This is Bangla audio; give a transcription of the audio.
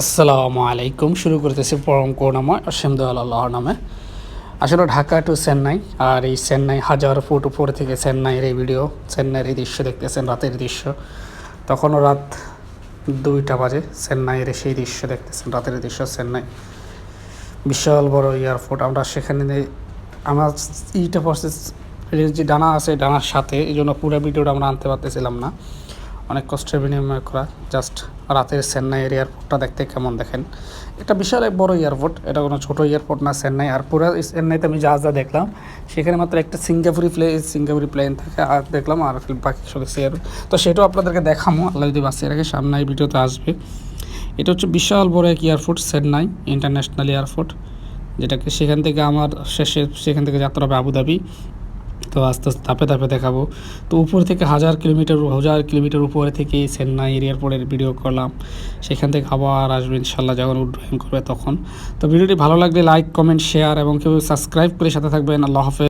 আসসালামু আলাইকুম। শুরু করতেছি পরম করুণাময় অসীম দয়াল আল্লাহর নামে। আসলে ঢাকা টু চেন্নাই আর এই চেন্নাই হাজার ফুট উপর থেকে চেন্নাইয়ের এই ভিডিও চেন্নাইয়ের এই দৃশ্য দেখতেছেন, রাতের দৃশ্য। তখনও রাত দুইটা বাজে চেন্নাইয়ের সেই দৃশ্য দেখতেছেন, রাতের দৃশ্য চেন্নাই বিশাল বড় এয়ারপোর্ট আমরা সেখানে আমার ইটা প্রসেস যে ডানা আছে, ডানার সাথে, এই জন্য পুরো ভিডিওটা আমরা আনতে পারতেছিলাম না। অনেক কষ্টের বিনিময় করা জাস্ট রাতের চেন্নাইয়ের এয়ারপোর্টটা দেখতে কেমন দেখেন। এটা বিশাল এক বড় এয়ারপোর্ট, এটা কোনো ছোটো এয়ারপোর্ট না, চেন্নাই। আর পুরো চেন্নাইতে আমি যা যা দেখলাম, সেখানে মাত্র একটা সিঙ্গাপুরি প্লে সিঙ্গাপুরি প্লেন থাকে, আর দেখলাম আর বাকি সব এয়ার তো সেটাও আপনাদেরকে দেখামো, আল্লাহ যদি বাঁচিয়ে রাখে, সামনে এই ভিডিওতে আসবে। এটা হচ্ছে বিশাল বড় এক এয়ারপোর্ট, চেন্নাই ইন্টারন্যাশনাল এয়ারপোর্ট, যেটাকে সেখান থেকে আমার শেষে সেখান থেকে যাত্রা হবে আবুধাবি। তো আস্তে আস্তে ধাপে ধাপে দেখাবো। তো উপর থেকে হাজার কিলোমিটার হাজার কিলোমিটার উপরে থেকে চেন্নাই এয়ারপোর্টের ভিডিও করলাম। সেখান থেকে আবার আসবে ইনশাল্লাহ যখন উড্ডয়ন করবে তখন। তো ভিডিওটি ভালো লাগলে লাইক কমেন্ট শেয়ার এবং কেউ সাবস্ক্রাইব করে সাথে থাকবেন। আল্লাহ হাফেজ।